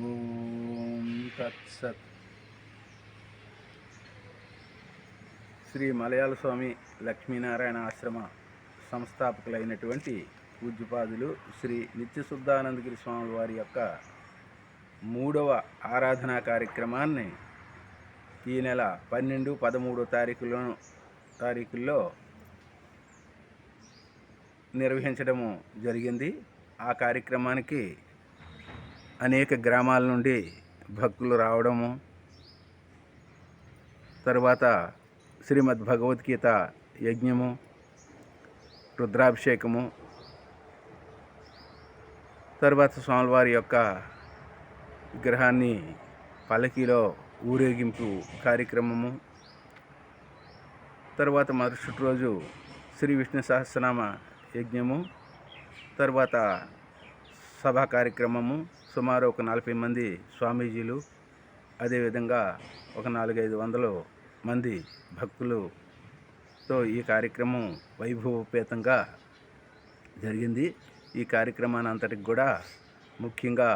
ఓం తత్సత్. శ్రీ మలయాళ స్వామి లక్ష్మీనారాయణ ఆశ్రమ సంస్థాపకులైనటువంటి పూజ్యపాదులు శ్రీ నిత్యశుద్ధానందగిరి స్వామి వారి యొక్క మూడవ ఆరాధనా కార్యక్రమాన్ని ఈ నెల పన్నెండు పదమూడో తారీఖులో తారీఖుల్లో నిర్వహించడము జరిగింది. ఆ కార్యక్రమానికి అనేక గ్రామాల నుండి భక్తులు రావడము. తర్వాత శ్రీమద్ భగవద్గీత యజ్ఞము రుద్రాభిషేకము. తర్వాత స్వామివారి యొక్క విగ్రహాన్ని పల్లకీలో ఊరేగింపు కార్యక్రమము. తర్వాత మరుసటి రోజు శ్రీ విష్ణు సహస్రనామ యజ్ఞము. తర్వాత సభా కార్యక్రమము. సుమారు ఒక నలభై మంది స్వామీజీలు అదేవిధంగా ఒక నాలుగైదు వందలు మంది భక్తులతో ఈ కార్యక్రమం వైభవపేతంగా జరిగింది. ఈ కార్యక్రమాన్ని అంతటికి కూడా ముఖ్యంగా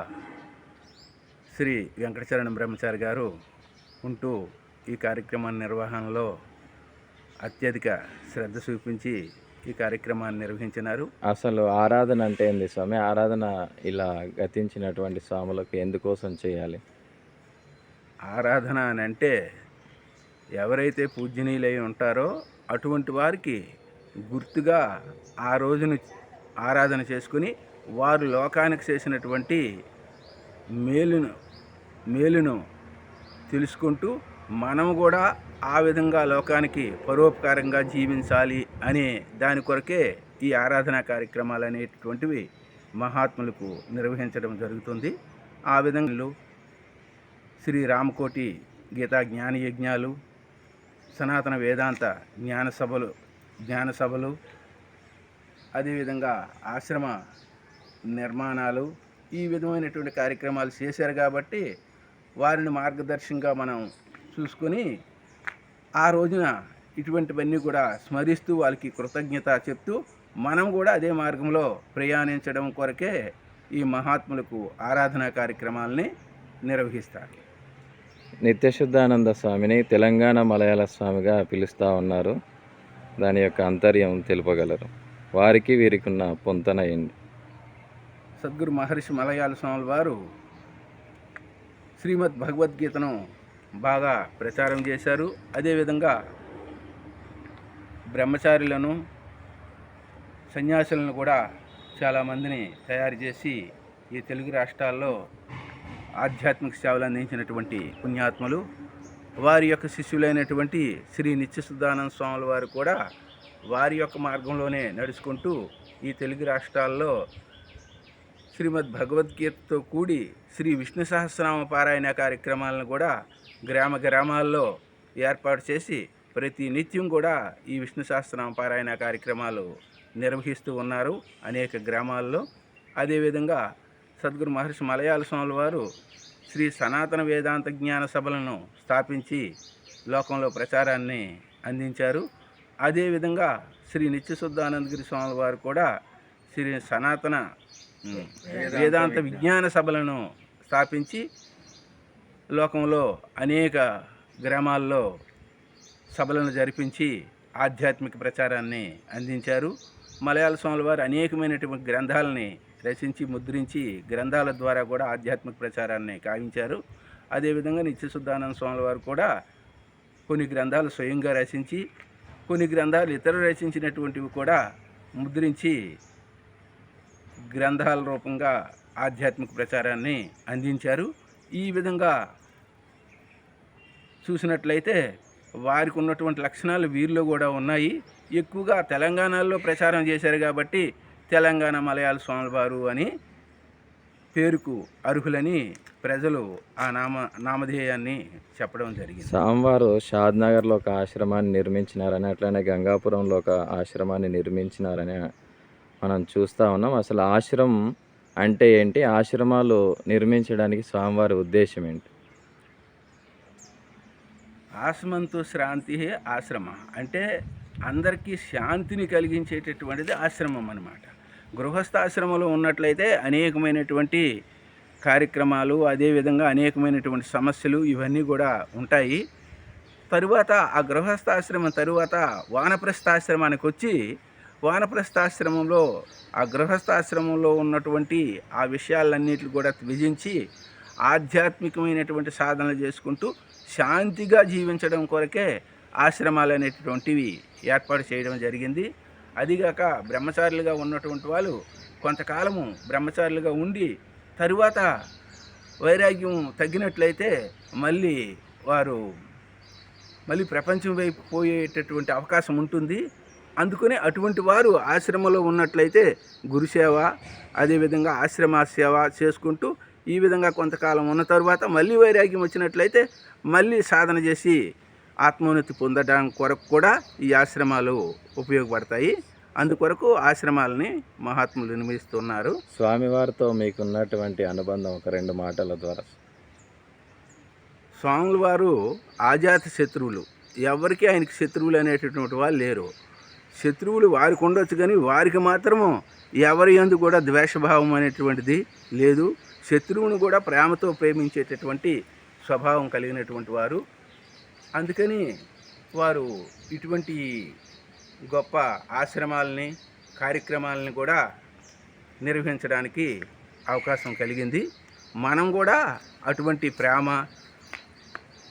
శ్రీ వెంకటచరణ బ్రహ్మచారి గారు ఉంటూ ఈ కార్యక్రమాన్ని నిర్వహణలో అత్యధిక శ్రద్ధ చూపించి ఈ కార్యక్రమాన్ని నిర్వహించినారు. అసలు ఆరాధన అంటే ఏంది స్వామి? ఆరాధన ఇలా గతించినటువంటి స్వాములకు ఎందుకోసం చేయాలి? ఆరాధన అని అంటే ఎవరైతే పూజనీయులై ఉంటారో అటువంటి వారికి గుర్తుగా ఆ రోజును ఆరాధన చేసుకుని వారు లోకానికి చేసినటువంటి మేలును మేలును తెలుసుకుంటూ మనము కూడా ఆ విధంగా లోకానికి పరోపకారంగా జీవించాలి అనే దాని కొరకే ఈ ఆరాధనా కార్యక్రమాలు అనేటటువంటివి మహాత్ములకు నిర్వహించడం జరుగుతుంది. ఆ విధంగా శ్రీ రామకోటి గీతా జ్ఞాన యజ్ఞాలు సనాతన వేదాంత జ్ఞాన సభలు జ్ఞాన సభలు అదేవిధంగా ఆశ్రమ నిర్మాణాలు ఈ విధమైనటువంటి కార్యక్రమాలు చేశారు కాబట్టి వారిని మార్గదర్శకంగా మనం చూసుకొని ఆ రోజున ఇటువంటివన్నీ కూడా స్మరిస్తూ వాళ్ళకి కృతజ్ఞత చెప్తూ మనం కూడా అదే మార్గంలో ప్రయాణించడం కొరకే ఈ మహాత్ములకు ఆరాధనా కార్యక్రమాలని నిర్వహిస్తారు. నిత్యశుద్ధానంద స్వామిని తెలంగాణ మలయాళ స్వామిగా పిలుస్తూ ఉన్నారు. దాని యొక్క అంతర్యం తెలుపగలరు. వారికి వీరికి ఉన్న పొంతన ఏంటి? సద్గురు మహర్షి మలయాళ స్వాముల వారు శ్రీమద్ భగవద్గీతను బాగా ప్రచారం చేశారు. అదేవిధంగా బ్రహ్మచారులను సన్యాసులను కూడా చాలామందిని తయారు చేసి ఈ తెలుగు రాష్ట్రాల్లో ఆధ్యాత్మిక సేవలు అందించినటువంటి పుణ్యాత్మలు వారి యొక్క శిష్యులైనటువంటి శ్రీ నిత్యసుద్ధానంద స్వాముల వారు కూడా వారి యొక్క మార్గంలోనే నడుచుకుంటూ ఈ తెలుగు రాష్ట్రాల్లో శ్రీమద్ భగవద్గీతతో కూడి శ్రీ విష్ణు సహస్రనామ పారాయణ కార్యక్రమాలను కూడా గ్రామ గ్రామాల్లో ఏర్పాటు చేసి ప్రతి నిత్యం కూడా ఈ విష్ణు సహస్రనామ పారాయణ కార్యక్రమాలు నిర్వహిస్తూ ఉన్నారు అనేక గ్రామాల్లో. అదేవిధంగా సద్గురు మహర్షి మలయాళ స్వాముల వారు శ్రీ సనాతన వేదాంత జ్ఞాన సభలను స్థాపించి లోకంలో ప్రచారాన్ని అందించారు. అదేవిధంగా శ్రీ నిత్యశుద్ధానందగిరి స్వాముల వారు కూడా శ్రీ సనాతన వేదాంత విజ్ఞాన. సభలను స్థాపించి లోకంలో అనేక గ్రామాల్లో సభలను జరిపించి ఆధ్యాత్మిక ప్రచారాన్ని అందించారు. మలయాళ స్వాముల వారు అనేకమైనటువంటి గ్రంథాలని రచించి ముద్రించి గ్రంథాల ద్వారా కూడా ఆధ్యాత్మిక ప్రచారాన్ని కావించారు. అదేవిధంగా నిత్యశుద్ధానంద స్వాముల వారు కూడా కొన్ని గ్రంథాలు స్వయంగా రచించి కొన్ని గ్రంథాలు ఇతరులు రచించినటువంటివి కూడా ముద్రించి గ్రంథాల రూపంగా ఆధ్యాత్మిక ప్రచారాన్ని అందించారు. ఈ విధంగా చూసినట్లయితే వారికి ఉన్నటువంటి లక్షణాలు వీరిలో కూడా ఉన్నాయి. ఎక్కువగా తెలంగాణలో ప్రచారం చేశారు కాబట్టి తెలంగాణ మలయాళ స్వామివారు అని పేరుకు అర్హులని ప్రజలు ఆ నామ నామధేయాన్ని చెప్పడం జరిగింది. స్వామివారు షాద్నగర్లో ఒక ఆశ్రమాన్ని నిర్మించినారని అట్లనే గంగాపురంలో ఒక ఆశ్రమాన్ని నిర్మించినారని మనం చూస్తూ ఉన్నాం. అసలు ఆశ్రమం అంటే ఏంటి? ఆశ్రమాలు నిర్మించడానికి స్వామివారి ఉద్దేశం ఏంటి? ఆశ్రమంతో శ్రాంతి ఆశ్రమ. అంటే అందరికీ శాంతిని కలిగించేటటువంటిది ఆశ్రమం అన్నమాట. గృహస్థాశ్రమంలో ఉన్నట్లయితే అనేకమైనటువంటి కార్యక్రమాలు అదేవిధంగా అనేకమైనటువంటి సమస్యలు ఇవన్నీ కూడా ఉంటాయి. తరువాత ఆ గృహస్థాశ్రమం తరువాత వానప్రస్థాశ్రమానికి వచ్చి వానప్రస్థాశ్రమంలో ఆ గృహస్థాశ్రమంలో ఉన్నటువంటి ఆ విషయాలన్నిటిని కూడా విజించి ఆధ్యాత్మికమైనటువంటి సాధనలు చేసుకుంటూ శాంతిగా జీవించడం కొరకే ఆశ్రమాలు అనేటటువంటివి ఏర్పాటు చేయడం జరిగింది. అదిగాక బ్రహ్మచారులుగా ఉన్నటువంటి వాళ్ళు కొంతకాలము బ్రహ్మచారులుగా ఉండి తరువాత వైరాగ్యం తగ్గినట్లయితే మళ్ళీ వారు మళ్ళీ ప్రపంచం వైపు పోయేటటువంటి అవకాశం ఉంటుంది. అందుకని అటువంటి వారు ఆశ్రమంలో ఉన్నట్లయితే గురుసేవ అదేవిధంగా ఆశ్రమ సేవ చేసుకుంటూ ఈ విధంగా కొంతకాలం ఉన్న తరువాత మళ్ళీ వైరాగ్యం వచ్చినట్లయితే మళ్ళీ సాధన చేసి ఆత్మోన్నతి పొందడానికి కొరకు కూడా ఈ ఆశ్రమాలు ఉపయోగపడతాయి. అందుకొరకు ఆశ్రమాలని మహాత్ములు నిర్మిస్తున్నారు. స్వామివారితో మీకున్నటువంటి అనుబంధం ఒక రెండు మాటల ద్వారా స్వాముల వారు ఆజాత శత్రువులు. ఎవరికి ఆయనకి శత్రువులు అనేటటువంటి వాళ్ళు లేరు. శత్రువులు వారికి ఉండొచ్చు కానీ వారికి మాత్రము ఎవరి ఎందు కూడా ద్వేషభావం అనేటువంటిది లేదు. శత్రువును కూడా ప్రేమతో ప్రేమించేటటువంటి స్వభావం కలిగినటువంటి వారు. అందుకని వారు ఇటువంటి గొప్ప ఆశ్రమాలని కార్యక్రమాలని కూడా నిర్వహించడానికి అవకాశం కలిగింది. మనం కూడా అటువంటి ప్రేమ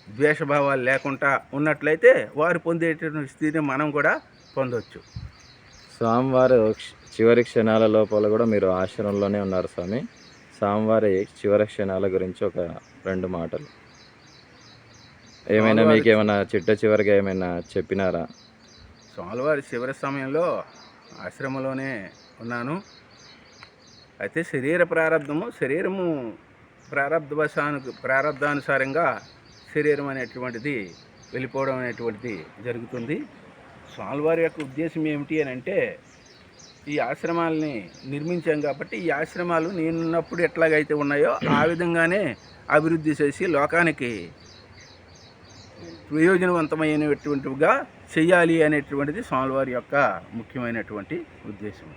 ద్వేషభావాలు లేకుండా ఉన్నట్లయితే వారు పొందేటటువంటి స్థితిని మనం కూడా పొందొచ్చు. స్వామివారు చివరి క్షణాల లోపల కూడా మీరు ఆశ్రమంలోనే ఉన్నారు స్వామి. స్వామివారి చివరి క్షణాల గురించి ఒక రెండు మాటలు. ఏమైనా మీకు ఏమైనా చిట్ట చివరిగా ఏమైనా చెప్పినారా? స్వామివారి చివరి సమయంలో ఆశ్రమంలోనే ఉన్నాను. అయితే శరీర ప్రారంధము శరీరము ప్రారంధవశానికి ప్రారంధానుసారంగా శరీరం అనేటువంటిది వెళ్ళిపోవడం అనేటువంటిది జరుగుతుంది. స్వామివారి యొక్క ఉద్దేశం ఏమిటి అని అంటే ఈ ఆశ్రమాలని నిర్మించాం కాబట్టి ఈ ఆశ్రమాలు నేనున్నప్పుడు ఎట్లాగైతే ఉన్నాయో ఆ విధంగానే అభివృద్ధి చేసి లోకానికి ప్రయోజనవంతమైనటువంటివిగా చేయాలి అనేటువంటిది స్వామివారి యొక్క ముఖ్యమైనటువంటి ఉద్దేశం.